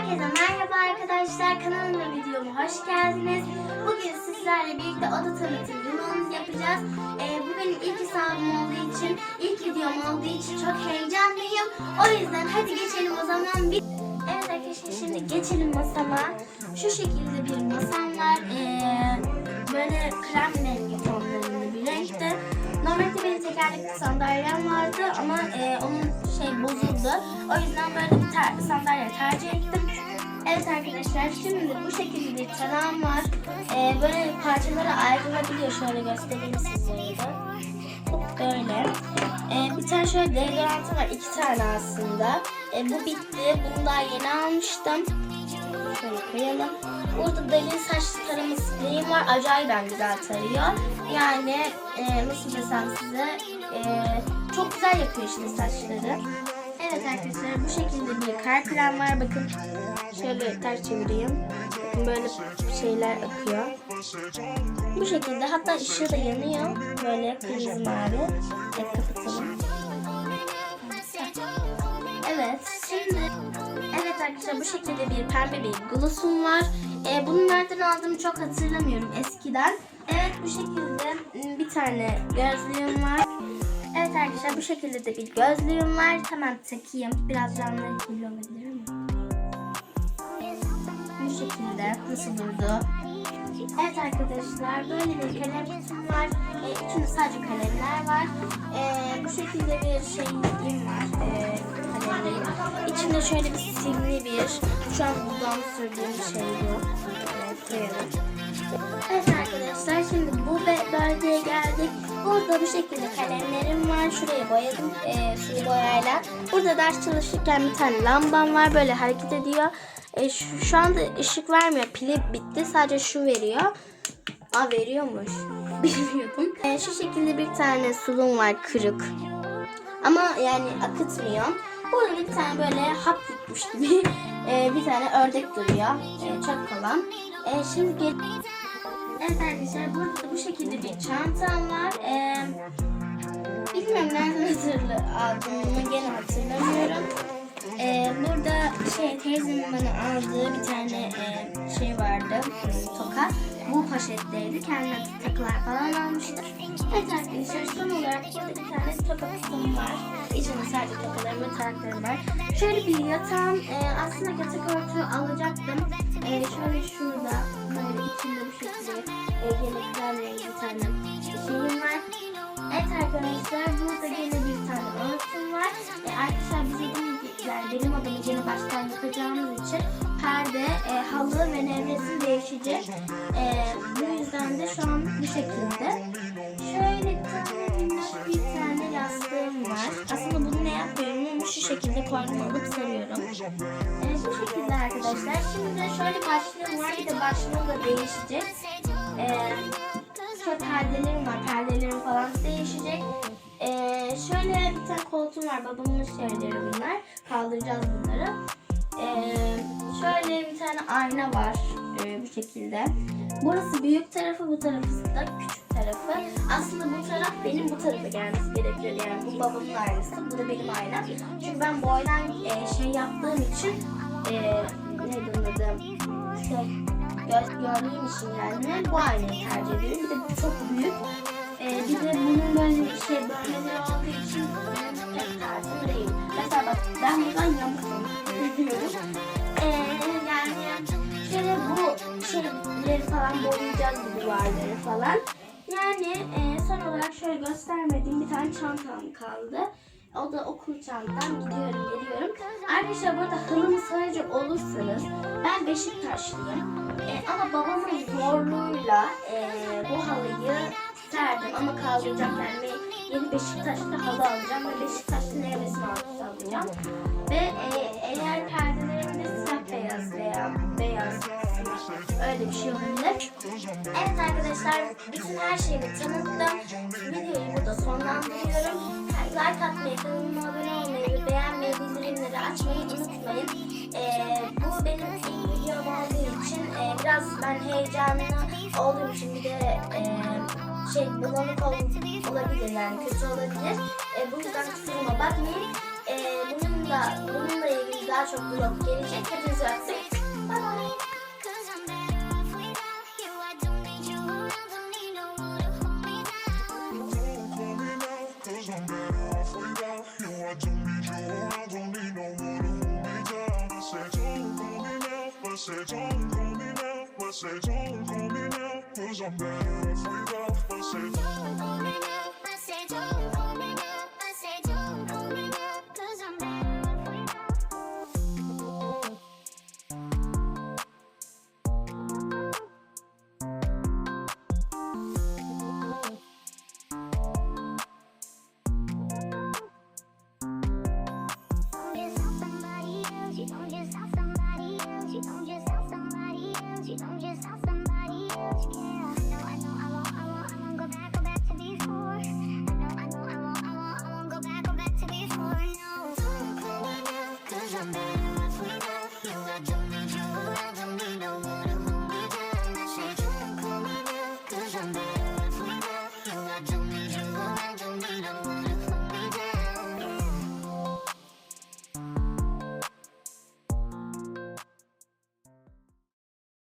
Herkese merhaba arkadaşlar. Kanalıma videoma hoş geldiniz. Bugün sizlerle birlikte oda tanıtım videomuzu yapacağız. Ee, bu benim ilk hesabım olduğu için, ilk videom olduğu için çok heyecanlıyım. O yüzden hadi geçelim o zaman. Bir... Evet arkadaşlar şimdi geçelim masama. Şu şekilde bir masam var. Ee, böyle krem rengi tonlarında bir renkte. Tekerlekli sandalyem vardı ama e, onun şey bozuldu. O yüzden böyle bir ter- sandalye tercih ettim. Evet arkadaşlar şimdi bu şekilde bir tarağım var. E, böyle parçalara ayrılabiliyor. Şöyle göstereyim sizlere. Böyle. E, bir tane şöyle deodorantı var. iki tane aslında. E, bu bitti. Bunu daha yeni almıştım. Şöyle koyalım. Burada delin saç tarama spreyim var. Acayip güzel tarıyor. Yani e, nasıl desem size e, çok güzel yapıyor işte saçları. Evet arkadaşlar bu şekilde bir kar krem var. Bakın şöyle ters çevireyim. Bakın böyle şeyler akıyor. Bu şekilde hatta ışığı da yanıyor. Böyle kırmızı mavi. Evet kapatalım. Evet şimdi Evet arkadaşlar bu şekilde bir pembe bir glossum var. Ee, bunu nereden aldığımı çok hatırlamıyorum eskiden. Evet bu şekilde ım, bir tane gözlüğüm var. Evet arkadaşlar bu şekilde de bir gözlüğüm var. Hemen takayım. Biraz canlı geliyor olabilir ama. Bu şekilde nasıl durdu? Evet arkadaşlar böyle bir kalem var. Ee, içinde sadece kalemler var. Ee, bu şekilde bir şeyim var. Kalemlerim. İçinde şöyle bir simli bir, şu an dudağım sürdüğüm şey bu. Evet, arkadaşlar şimdi bu bölgeye geldik. Burada bu şekilde kalemlerim var. Şuraya boyadım e, sulu boyayla. Burada ders çalışırken bir tane lambam var. Böyle hareket ediyor. E, şu, şu anda ışık vermiyor. Pili bitti. Sadece şu veriyor. Aa veriyormuş. Bilmiyordum. E, şu şekilde bir tane sulum var kırık. Ama yani akıtmıyor. Burada bir tane böyle hap yutmuş gibi e, bir tane ördek duruyor. E, çok kalan. E, şimdi gel Evet arkadaşlar burada da bu şekilde bir çantam var. E, bilmiyorum nereden hatırlı aldığımı gene hatırlamıyorum. E, burada şey teyzemin bana aldığı bir tane e, şey vardı. Poşetteydi. Kendine takılar falan almıştı. Evet arkadaşlar son olarak burada bir tane toka kısmı var. İçinde sadece tokalarım ve taraklarım var. Şöyle bir yatağım. E, aslında yatak örtü alacaktım. E, şöyle şurada böyle içinde bu şekilde e, rengi bir tane şeyim var. Evet arkadaşlar burada yine bir tane örtüm var. E, arkadaşlar bize yani benim odamı yeni baştan yapacağımız için perde, e, halı ve nevresim değişecek. E, bu yüzden de şu an bu şekilde. Şöyle bir tane bir yastığım var. Aslında bunu ne yapıyorum ama şu şekilde koynuma alıp sarıyorum. E, bu şekilde arkadaşlar. Şimdi de şöyle başlığım var. Bir de başlığım da değişecek. E, şöyle perdelerim var. Perdelerim falan değişecek. Ee, şöyle bir tane koltuğum var. Babamın şeyleri bunlar. Kaldıracağız bunları. Ee, şöyle bir tane ayna var. Ee, bu şekilde. Burası büyük tarafı, bu tarafı da küçük tarafı. Aslında bu taraf benim bu tarafa gelmesi gerekiyor. Yani bu babamın aynası, bu da benim aynam. Çünkü ben boydan e, şey yaptığım için e, neydi onun adı? Şey, gö- gördüğüm için yani bu aynayı tercih ediyorum. Bir de bu çok büyük. Ee, bir de bunun böyle şey bölmeleri olduğu için ben buradan yamuk yapıyorum. Ee, yani şöyle bu şeyleri falan boyayacağız bu duvarları falan. Yani e, son olarak şöyle göstermediğim bir tane çantam kaldı. O da okul çantam. Gidiyorum geliyorum. Arkadaşlar burada halımı sayacak olursanız ben Beşiktaşlıyım. E, ama babamın zorluğuyla e, bu halıyı serdim ama kaldıracak yani yeni Beşiktaş'ta halı alacağım ve Beşiktaş'ta nevresim altısı alacağım. Ve e, eğer perdelerimde siyah beyaz veya beyaz öyle bir şey olabilir. Evet arkadaşlar bütün her şeyi tanıttım. Videoyu burada sonlandırıyorum. Like atmayı, kanalıma abone olmayı beğenmeyi, bildirimleri açmayı unutmayın. Ee, bu benim ilk videom olduğu için e, biraz ben heyecanlı olduğum için bir de e, şey bulanık ol, olabilir yani kötü olabilir. E, bu yüzden kusuruma bakmayın. E, bunun da, bununla ilgili daha çok vlog gelecek. Hepinizi öptük. Say don't call me now, I say don't call me now. Cause I'm better off without. I